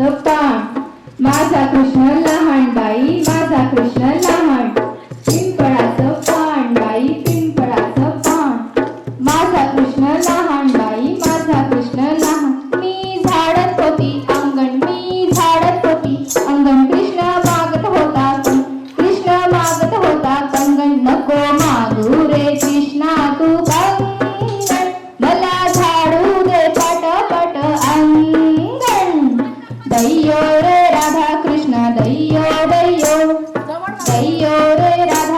माझा कृष्ण लहान बाई माझा कृष्ण लहान. पिंपळाचं पान बाई पिंपळाचं पान. माझा कृष्ण लहान बाई माझा कृष्ण लहान. मी झाडत होती अंगण मी झाडत होती. अंगण कृष्ण मागत होता कृष्ण मागत होता कंगण रे राधा कृष्ण दैयो दैयो. दैयो रे राधा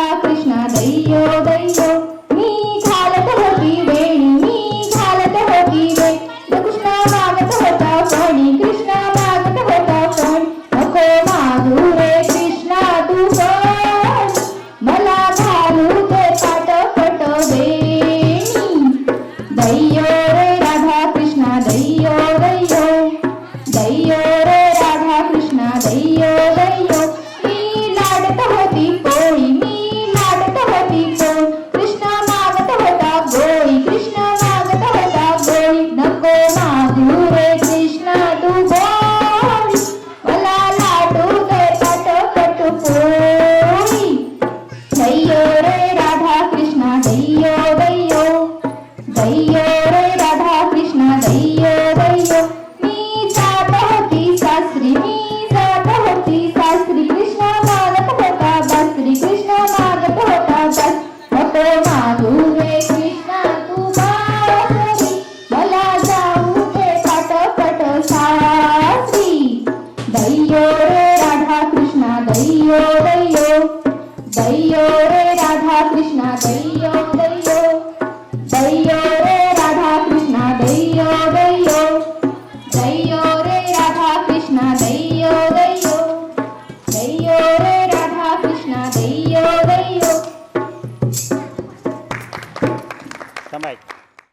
दैयो रे राधा कृष्ण दैयो दैयो दैयो रे राधा कृष्ण दैयो दैयो मी जात होती सासरी मी जात होती सासरी. कृष्ण मागत होता बासरी कृष्ण मागत होता बस. नको मागू रे कृष्ण तू बासरी मला जाऊ दे पाट पट सासरी दैयो रे राधा कृष्ण दैयो दैयो దయ్యో రే రాధాకృష్ణ దయ్యో దయ్యో దయ్యో రే రాధాకృష్ణ దయ్యో దయ్యో దయ్యో రే రాధాకృష్ణ దయ్యో